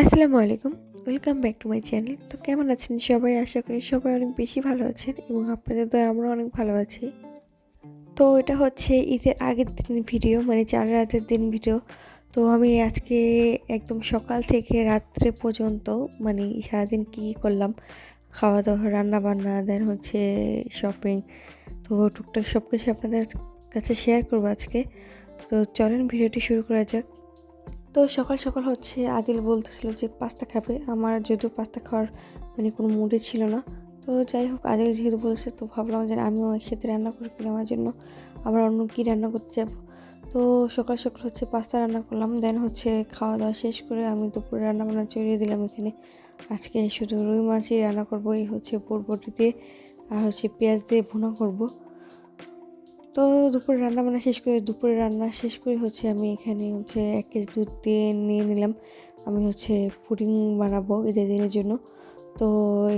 আসসালামু আলাইকুম, welcome back to my channel. তো কেমন আছেন সবাই? আশা করি সবাই অনেক বেশি ভালো আছেন এবং আপনাদের তো আমরা অনেক ভালো আছি। তো এটা হচ্ছে ঈদের আগের দিন ভিডিও মানে চার রাতের দিন ভিডিও। তো আমি আজকে একদম সকাল থেকে রাত্রে পর্যন্ত মানে সারাদিন কী করলাম খাওয়া দাওয়া রান্না বান্না দেন হচ্ছে শপিং তো টুকটাক সব কিছু আপনাদের কাছে শেয়ার করব আজকে। তো চলেন ভিডিওটি শুরু করা যাক। তো সকাল সকাল হচ্ছে আদিল বলতেছিল যে পাস্তা খাবে। আমার যদিও পাস্তা খাওয়ার মানে কোনো মুডে ছিল না। তো যাই হোক, আদিল যেহেতু বলছে, তো ভাবলাম যে আমিও একসাথে রান্না করে ফেলি আমার জন্য। আবার অন্য কী রান্না করতে যাব? তো সকাল সকাল হচ্ছে পাস্তা রান্না করলাম। দেন হচ্ছে খাওয়া দাওয়া শেষ করে আমি দুপুরে রান্না বান্না চড়িয়ে দিলাম এখানে। আজকে শুধু রুই মাছই রান্না করব, এই হচ্ছে বরবটি দিয়ে। আর হচ্ছে পেঁয়াজ দিয়ে ভুনা করব। তো দুপুরে রান্না বান্না শেষ করে, দুপুরে রান্না শেষ করে হচ্ছে আমি এখানে হচ্ছে এক কেজি দুধ দিয়ে নিয়ে নিলাম। আমি হচ্ছে পুডিং বানাবো ঈদের দিনের জন্য। তো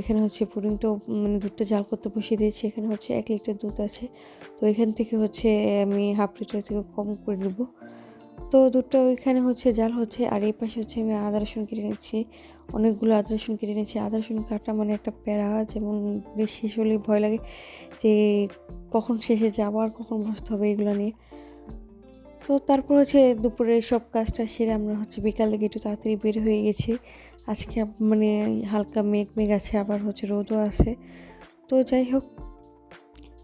এখানে হচ্ছে পুডিংটাও মানে দুধটা জাল করতে বসিয়ে দিয়েছি। এখানে হচ্ছে এক লিটার দুধ আছে। তো এখান থেকে হচ্ছে আমি হাফ লিটার থেকে কম করে নেব। তো দুধটা ওইখানে হচ্ছে জাল হচ্ছে, আর এই পাশে হচ্ছে আমি আদা, রসুন কেটে নিচ্ছি। অনেকগুলো আদা, রসুন কেটে নিচ্ছি। আদা, রসুন কাটা মানে একটা প্যারা, যেমন বেশ শেষ হলে ভয় লাগে যে কখন শেষে যাব আর কখন বসতে হবে এগুলো নিয়ে। তো তারপর হচ্ছে দুপুরের সব কাজটা সেরে আমরা হচ্ছে বিকাল থেকে একটু তাড়াতাড়ি বের হয়ে গেছি। আজকে মানে হালকা মেঘ মেঘ আছে, আবার হচ্ছে রোদও আছে। তো যাই হোক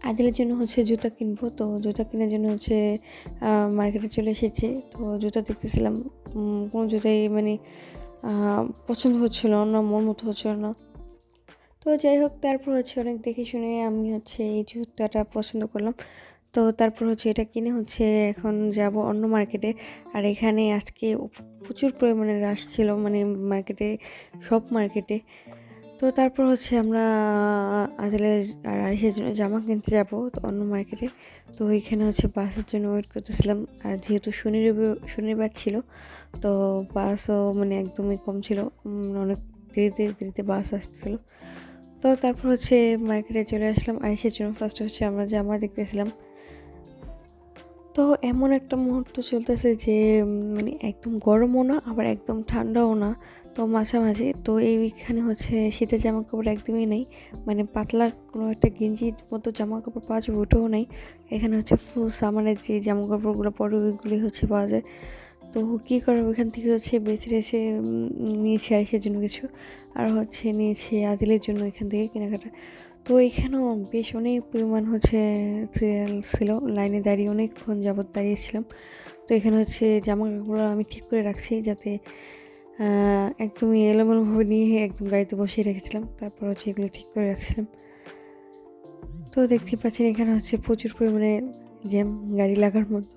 আদিলের জন্য হচ্ছে জুতা কিনবো। তো জুতা কেনার জন্য হচ্ছে মার্কেটে চলে এসেছি। তো জুতা দেখতেছিলাম কোনো জুতাই মানে পছন্দ হচ্ছিল না মন মতো হচ্ছিল না। তো যাই হোক, তারপর হচ্ছে অনেক দেখে শুনে আমি হচ্ছে এই জুতাটা পছন্দ করলাম। তো তারপর হচ্ছে এটা কিনে হচ্ছে এখন যাব অন্য মার্কেটে। আর এখানে আজকে প্রচুর পরিমাণে রাশ ছিল মানে মার্কেটে, সব মার্কেটে। তো তারপর হচ্ছে আমরা আদলে আর আরিসের জন্য জামা কিনতে যাব, তো অন্য মার্কেটে তো ওইখানে হচ্ছে বাসের জন্য ওয়েট করতেছিলাম। আর যেহেতু শনিবার শনিবার ছিল, তো বাসও মানে একদমই কম ছিল অনেক দেরিতে দেরিতে বাস আসছিল তো তারপর হচ্ছে মার্কেটে চলে আসলাম। আইসের জন্য ফার্স্ট হচ্ছে আমরা জামা দেখতেছিলাম। তো এমন একটা মুহূর্ত চলতেছে যে মানে একদম গরমও না, আবার একদম ঠান্ডাও না। তো মাঝামাঝি, তো এইখানে হচ্ছে শীতের জামা কাপড় একদমই নেই। মানে পাতলা কোনো একটা গেঞ্জির মতো জামা কাপড় পাওয়া যাবে, ওটাও নেই। এখানে হচ্ছে ফুল সামারের যে জামা কাপড়গুলো পরে ওইগুলি হচ্ছে পাওয়া যায়। তো কী করার ওইখান থেকে হচ্ছে বেছে রেছে নিয়েছি আরিসের জন্য কিছু। আর হচ্ছে নিয়েছি আদিলের জন্য এখান থেকে কেনাকাটা। তো এখানেও বেশ অনেক পরিমাণ হচ্ছে সিরিয়াল ছিল। লাইনে দাঁড়িয়ে অনেকক্ষণ যাবত দাঁড়িয়েছিলাম। তো এখানে হচ্ছে জামা কাপড়গুলো আমি ঠিক করে রাখছি যাতে একদমই এলোমেলোভাবে নিয়ে একদম গাড়িতে বসিয়ে রেখেছিলাম। তারপর হচ্ছে এগুলো ঠিক করে রাখছিলাম। তো দেখতে পাচ্ছেন এখানে হচ্ছে প্রচুর পরিমাণে জ্যাম, গাড়ি লাগার মতো।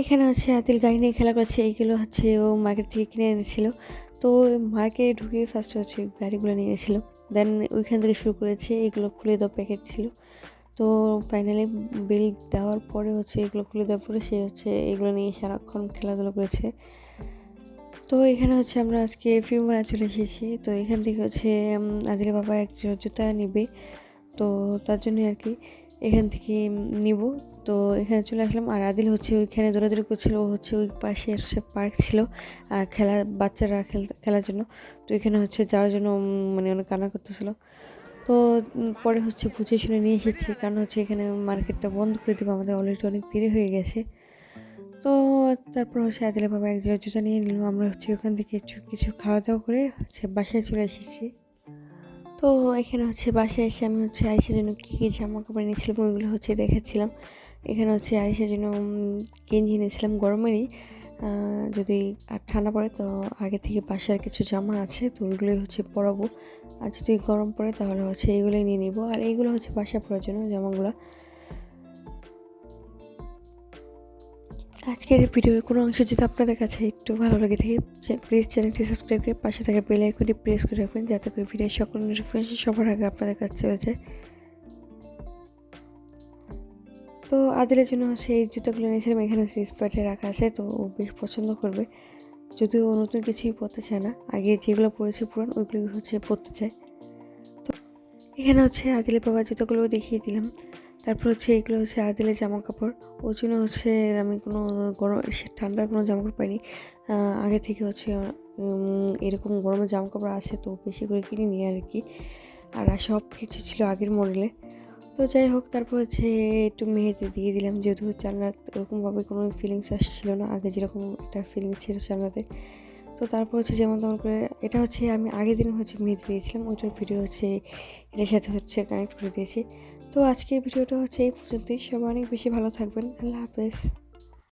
এখানে হচ্ছে আদিল গাড়ি নিয়ে খেলা করছে। এইগুলো হচ্ছে ও মার্কেট থেকে কিনে এনেছিল। তো মার্কেটে ঢুকে ফার্স্ট হচ্ছে গাড়িগুলো নিয়ে গেছিল দেন ওইখান থেকে শুরু করেছে, এগুলো খুলে দেওয়া প্যাকেট ছিল। তো ফাইনালি বিল দেওয়ার পরে হচ্ছে এগুলো খুলে দেওয়ার পরে সে হচ্ছে এগুলো নিয়ে সারাক্ষণ খেলাধুলো করেছে। তো এখানে হচ্ছে আমরা আজকে ফিউমারা চলে এসেছি। তো এখান থেকে হচ্ছে আজকে বাবা এক জুতা নেবে। তো তার জন্য আর কি এখান থেকে নিব। তো এখানে চলে আসলাম আর আদিল হচ্ছে ওইখানে দৌড়াদৌড়ি করছিল, ও হচ্ছে ওই পাশে হচ্ছে পার্ক ছিল, আর খেলা, বাচ্চারা খেল, খেলার জন্য। তো এখানে হচ্ছে যাওয়ার জন্য মানে অনেক কান্না করতেছিল। তো পরে হচ্ছে বুঝে শুনে নিয়ে এসেছি, কারণ হচ্ছে এখানে মার্কেটটা বন্ধ করে দেবো, আমাদের অলরেডি অনেক দেরি হয়ে গেছে। তো তারপর হচ্ছে আদিলের বাবা এক জোড়া জুতা নিয়ে নিলাম আমরা হচ্ছে ওখান থেকে কিছু কিছু খাওয়া দাওয়া করে হচ্ছে বাসায় চলে এসেছি। তো এখানে হচ্ছে বাসায় এসে আমি হচ্ছে আরিসের জন্য কী কী জামা কাপড় এনেছিলাম ওইগুলো হচ্ছে দেখাচ্ছিলাম। এখানে হচ্ছে আরিসের জন্য গেঞ্জি এনেছিলাম গরমেরই। যদি আর ঠান্ডা পড়ে তো আগে থেকে বাসার কিছু জামা আছে, তো ওইগুলোই হচ্ছে পরাবো। আর যদি গরম পড়ে তাহলে হচ্ছে এইগুলোই নিয়ে নিব। আর এইগুলো হচ্ছে বাসা পরার জন্য জামাগুলো। আজকের এই ভিডিওর কোনো অংশ যদি আপনাদের কাছে একটু ভালো লাগে থাকে প্লিজ চ্যানেলটি সাবস্ক্রাইব করে পাশে থাকা বেল আইকনটি প্রেস করে রাখবেন, যাতে করে ভিডিওর সকল নোটিফিকেশন সবার আগে আপনাদের কাছে চলে যায়। তো আদিলের জন্য সেই জুতোগুলো নিয়েছিলাম, এখানে হচ্ছে স্পার্টে রাখা আছে, তো ও বেশ পছন্দ করবে। যদিও ও নতুন কিছুই পরতে চায় না, আগে যেগুলো পরেছে পুরান ওইগুলো হচ্ছে পরতে চায়। তো এখানে হচ্ছে আদিলের বাবা জুতোগুলোও দেখিয়ে দিলাম। তারপর হচ্ছে এগুলো হচ্ছে আদিলের জামা কাপড় ওই জন্য হচ্ছে আমি কোনো গরম ঠান্ডার কোনো জামা কাপড় পাইনি আগে থেকে হচ্ছে এরকম গরমের জামা কাপড় আছে তো বেশি করে কিনে নিই আর কি। আর সব কিছু ছিল আগের মডেলে। তো যাই হোক, তারপর হচ্ছে একটু মেহেদি দিয়ে দিলাম। যেহেতু চান্নাত ওরকমভাবে কোনো ফিলিংস আসছিল না। আগে যেরকম একটা ফিলিংস ছিল চান্নাতে তো তারপর হচ্ছে যেমন তেমন করে এটা হচ্ছে আমি আগের দিন হচ্ছে মেহেদি দিয়েছিলাম ওইটার ভিডিও হচ্ছে এটার সাথে হচ্ছে কানেক্ট করে দিয়েছি। তো আজকের ভিডিওটা হচ্ছে এই পর্যন্তই। সবাই অনেক বেশি ভালো থাকবেন। আল্লাহ হাফেজ।